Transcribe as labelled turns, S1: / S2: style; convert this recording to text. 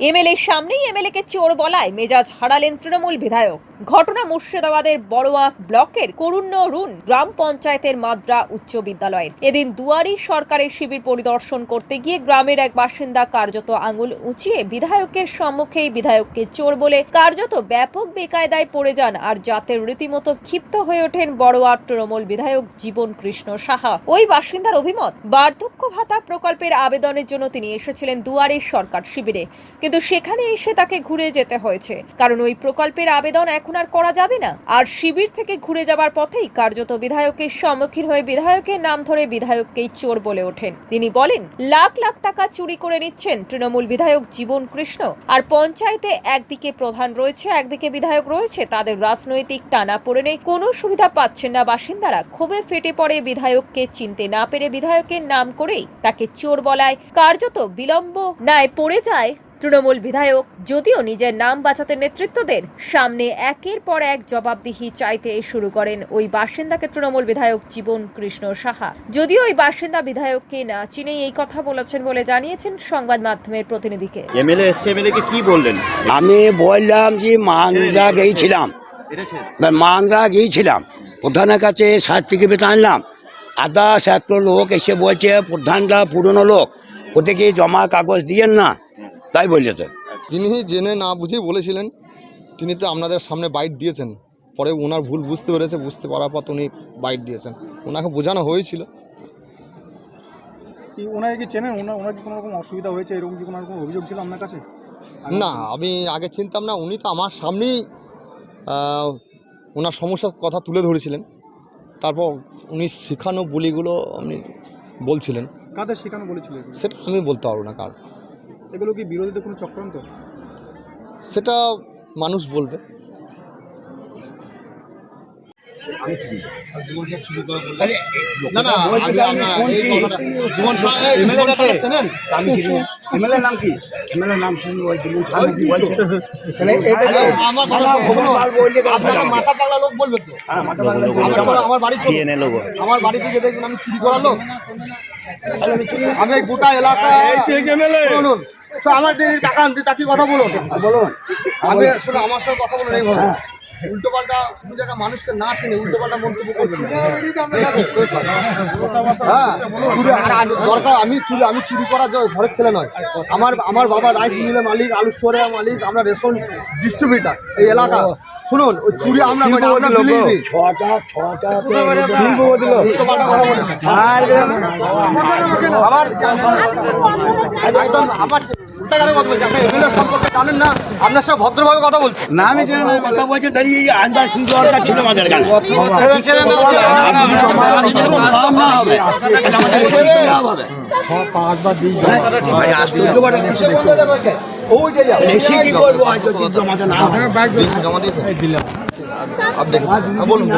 S1: এমএলএর সামনেই এমএলএকে চোর বলায় মেজাজ হারালেন তৃণমূল বিধায়ক। ঘটনা মুর্শিদাবাদের বড়োয়া ব্লকের করুণ্য রুন গ্রাম পঞ্চায়েতের মাদ্রা উচ্চ বিদ্যালয়ের। এদিন দুয়ারি সরকারের শিবির পরিদর্শন করতে গিয়ে গ্রামের এক বাসিন্দা কার্যত আঙুল উঁচিয়ে বিধায়কের সম্মুখেই বিধায়ককে চোর বলে কার্যত ব্যাপক বেকায়দায় পড়ে যান আর যাতে রীতিমতো ক্ষিপ্ত হয়ে ওঠেন বড়োয়ার তৃণমূল বিধায়ক জীবন কৃষ্ণ সাহা। ওই বাসিন্দার অভিমত, বার্ধক্য ভাতা প্রকল্পের আবেদনের জন্য তিনি এসেছিলেন দুয়ারের সরকার শিবিরে। কিন্তু সেখানে এসে তাকে ঘুরে যেতে হয়েছে। কারণ ওই প্রকল্পের আবেদন এখন আর করা যাবে না। আর শিবির থেকে ঘুরে যাবার পথেই কার্যত বিধায়কের সম্মুখীন হয়ে বিধায়কের নাম ধরে বিধায়ককেই চোর বলে ওঠেন। তিনি বলেন, লাখ লাখ টাকা চুরি করে নিচ্ছেন তৃণমূল বিধায়ক জীবন কৃষ্ণ। আর পঞ্চায়েতে একদিকে প্রধান রয়েছে, একদিকে বিধায়ক রয়েছে, তাদের রাজনৈতিক টানা পড়েনে কোনো সুবিধা পাচ্ছেন না বাসিন্দারা। ক্ষোভে ফেটে পড়ে বিধায়ককে চিনতে না পেরে বিধায়কের নাম করেই তাকে চোর বলায়। কার্যত বিলম্ব নায় পড়ে যায় তৃণমূল বিধায়ক যদিও নিজের নাম বাঁচাতে নেতৃত্ব দেন সামনে একের পর এক জবাবদিহি চাইতে শুরু করেন ওই বাসিন্দাকে তৃণমূল বিধায়ক জীবন কৃষ্ণ সাহা। যদিও ওই বাসিন্দা বিধায়ককে না চিনেই এই কথা বলেছেন বলে জানিয়েছেন সংবাদ মাধ্যমের প্রতিনিধিকে।
S2: এমএলএ এসছে এমএলএ কে কি বললেন?
S3: আমি বললাম যে মাংরা গিয়েছিলাম। মাংরা গিয়েছিলাম। প্রধানের কাছে সার্টিফিকেট আনলাম। আদার্স একটা লোক এসে বলছে প্রধানরা পুরনো লোক ওদেরকে জমা কাগজ দিয়েন না। তাই বলেছে
S4: তিনি জেনে না বুঝেই বলেছিলেন তিনি তো আপনাদের সামনে বাইট দিয়েছেন। পরে ওনার ভুল বুঝতে পেরেছে বুঝতে পারার পর তো উনি বাইট দিয়েছেন। ওনাকে বোঝানো হয়েছিল।
S5: কি ওনাকে কি চেনেন? ওনার ওনার কি কোনো রকম অসুবিধা হয়েছে? এরকম কি কোনো রকম অভিযোগ ছিল আপনার কাছে?
S4: না আমি আগে চিনতাম না। উনি তো আমার সামনেই ওনার সমস্যার কথা তুলে ধরেছিলেন। তারপর উনি শেখানো বলিগুলো আপনি বলছিলেন।
S5: কাদের শেখানো বলেছিলেন?
S4: সেটা আমি বলতে পারব না কার।
S5: এগুলো কি বিরোধীদের কোনো চক্রান্ত?
S4: সেটা মানুষ বলবে। না না আমি- আমি- জীবন সাহা চেনেন?
S3: এমএলএ নাম কি? এমএলএ নাম কি? ওই দিন
S4: আরে, আমার কথা মাথা পাগলা লোক বলবে তো। আমার তো- আমার বাড়ি তো-
S2: সিএনএ লোগো
S4: আমার বাড়িতে যে দেখবেন আমি চুরি করালো আমি এই গোটা এলাকা শুনুন আমার তাকান দিয়ে তাকিয়ে কথা বলুন
S3: বলুন।
S4: আমি শুনুন আমার সঙ্গে কথা বলুন এইভাবে উল্টো পাল্টা দু জায়গা মানুষকে না চিনে উল্টো পাল্টা মন্তব্য করবেন হ্যাঁ দরকার আমি চুরি আমি চুরি করা যায় ঘরের ছেলে নয়। আমার আমার বাবা রাইস মিলের মালিক আলু স্টোরের মালিক আমরা রেশন ডিস্ট্রিবিউটার এই এলাকা। শুনুন ওই চুরি আমরা করি না, আমরা বিলিয়ে দিই।
S3: ছটা ছটা
S4: উল্টো পাল্টা কথা বলেন। আমার একদম আমার আপনার সাথে ভদ্রভাবে কথা বলছি
S3: না আমি কথা বলছে দাঁড়িয়ে আন্দাজ ছিল আমাদের
S4: হয়ে বলুন।